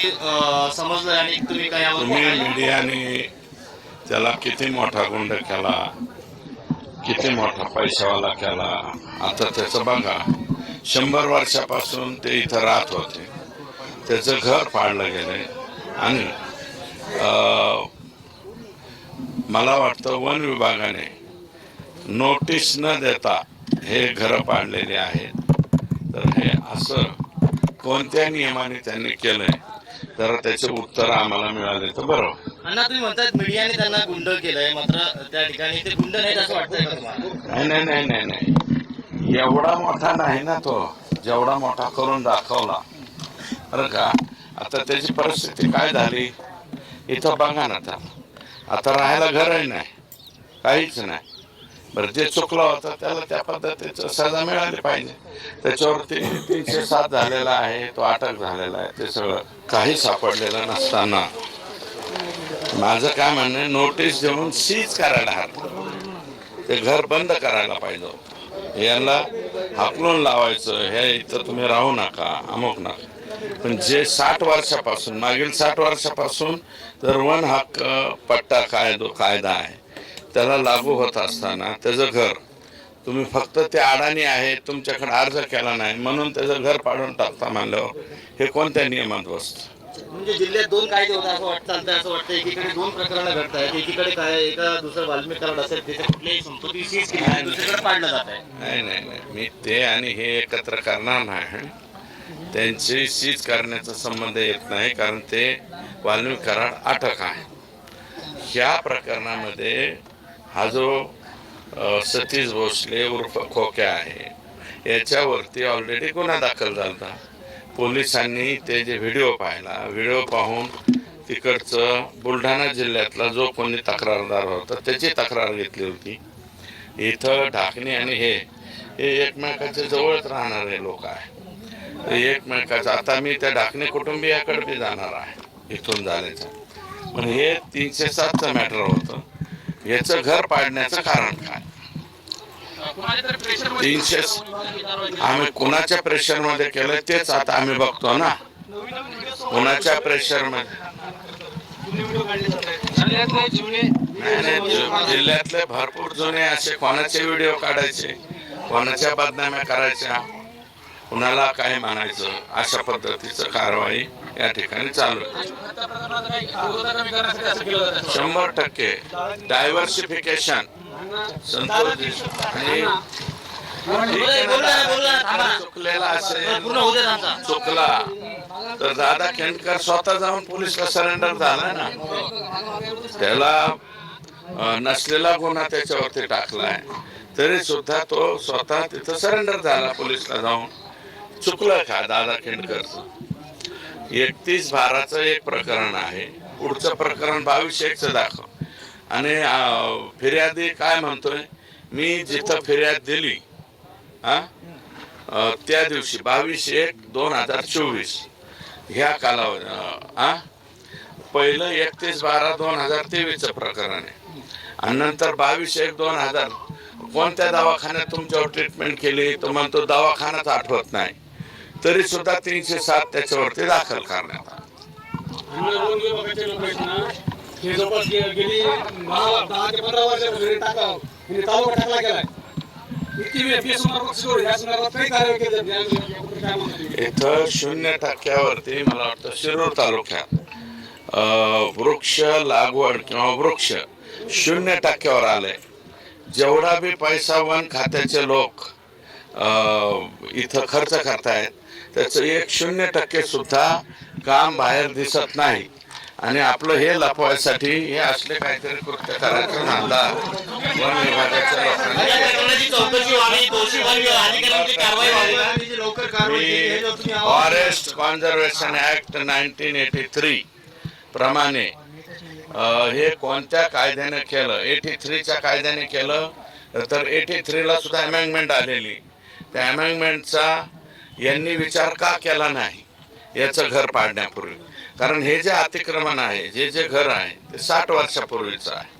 अं, समजलं आणि तुम्ही काय मीडियाने त्याला किती मोठा गुंड केला किती मोठा पैशावाला केला आता त्याचं बघा. शंभर वर्षापासून ते इथं राहत होते. त्याचं घर पाडलं गेलंय आणि मला वाटतं वन विभागाने नोटीस न देता हे घरं पाडलेले आहेत. तर हे असं कोणत्या नियमाने त्यांनी केलंय? तर त्याचे उत्तर आम्हाला मिळाले. तर बरं. अण्णा तुम्ही म्हणतात मीडियाने त्यांना गुंड केलंय मात्र त्या ठिकाणी ते गुंड नाहीत असं वाटतंय का तुम्हाला? नाही नाही नाही नाही नाही. एवढा मोठा नाही ना तो. जेवढा मोठा करून दाखवला. बरं का? आता त्याची परिस्थिती काय झाली? इथं बघा ना आता. आता राहायला घरही नाही. काहीच नाही. बरं जे चुकलं होतं त्याला त्या पद्धतीचं सजा मिळाली पाहिजे त्याच्यावरती तीनशे सात झालेला आहे तो अटक झालेला आहे ते सगळं काही सापडलेलं नसताना माझं काय म्हणणं आहे, नोटीस देऊन सीज करायला हात ते घर बंद करायला पाहिजे याला हाकलून लावायचं हे इथं तुम्ही राहू नका अमुक नका पण जे साठ वर्षापासून मागील साठ वर्षापासून तर वन हक्क पट्टा कायदो कायदा आहे त्याला लागू होत असताना त्याचं घर. तुम्ही फक्त ते अडाणी आहे तुमच्याकडे अर्ज केला नाही म्हणून त्याचं घर पाडून टाकता म्हणल्यावर हे कोणत्या नियमात बसतं? म्हणजे जिल्ह्यात दोन कायदे होते असं वाटतं चालतंय असं वाटतं एकीकडे दोन प्रकरणं घडत आहेत एकीकडे काय एका दुसरं वाल्मिक कराड असेल त्याच्या कुठल्याही संपत्ती सीज केली आहे दुसरीकडे पाडलं जात आहे. नाही नाही नाही. मी ते आणि हे एकत्र करणार नाही. त्यांची सीज करण्याचा संबंध येत नाही कारण ते वाल्मिक कराड अटक आहे. ह्या प्रकरणामध्ये हा जो सतीश भोसले उर्फ खोक्या आहे याच्यावरती ऑलरेडी गुन्हा दाखल झाला होता पोलिसांनी ते जे व्हिडिओ पाहिला व्हिडिओ पाहून तिकडचं बुलढाणा जिल्ह्यातला जो कोणी तक्रारदार होता त्याची तक्रार घेतली होती. इथं ढाकणे आणि हे हे एकमेकाच्या जवळच राहणारे लोक आहे. एकमेकाचं आता मी त्या ढाकणे कुटुंबियाकडे बी जाणार आहे इथून जाण्याचं. पण हे तीनशे सातचं मॅटर होतं. याचं घर पाडण्याचं कारण काय? तीनशे आम्ही कुणाच्या प्रेशरमध्ये केलं तेच आता आम्ही बघतो ना. कुणाच्या नाही, जि- जिल्ह्यातले भरपूर जुने असे कोणाचे व्हिडिओ काढायचे कोणाच्या बदनाम्या करायच्या कुणाला काय म्हणायचं अशा पद्धतीचं कारवाई या ठिकाणी चालू आहे. शंभर टक्के डायव्हर्सिफिकेशन संतोष. आणि. चुकलेला असेल चुकला तर दादा केंडकर स्वतः जाऊन पोलिसला सरेंडर झाला ना? त्याला नसलेला गुन्हा त्याच्यावरती टाकलाय. तरी सुद्धा तो स्वतः तिथं सरेंडर झाला पोलिसला जाऊन. चुकलं का? दादा खेंडकरचं एकतीस बाराचं एक प्रकरण आहे. पुढचं प्रकरण बावीस एकचं दाखव. आणि फिर्यादी काय म्हणतोय? मी जिथं फिर्याद दिली हा त्या दिवशी बावीस एक दोन हजार चोवीस ह्या कालावधी हा पहिलं एकतीस बारा दोन हजार तेवीसचं प्रकरण आहे. आणि नंतर बावीस एक दोन हजार कोणत्या दवाखान्यात तुमच्यावर ट्रीटमेंट केली? तो म्हणतो दवाखानाच आठवत नाही. तरी सुद्धा तीनशे सात त्याच्यावरती दाखल करण्यात आलं. हे जवळपास गेली दहा ते पंधरा वर्षापासून तालुका टाकला गेलाय. इथं शून्य टक्क्यावरती मला वाटतं शिरूर तालुक्यात वृक्ष लागवड किंवा वृक्ष शून्य टक्क्यावर आले जेवढा बी पैसा वन खात्याचे लोक इथं खर्च करतायत त्याचं एक शून्य टक्के सुद्धा काम बाहेर दिसत नाही. आणि आपलं हे लपवायसाठी हे असले काहीतरी कृत्य करायचं नांदा वन विभागाच्या forest conservation act nineteen eighty three प्रमाणे हे कोणत्या कायद्याने केलं? एटी थ्रीच्या कायद्याने केलं तर एटी थ्रीला सुद्धा अमेंडमेंट आलेली. त्या अमेंडमेंटचा यांनी विचार का केला नाही? याचं घर पाडण्यापूर्वी. कारण हे जे अतिक्रमण आहे जे जे घर आहे ते साठ वर्षापूर्वीचं आहे.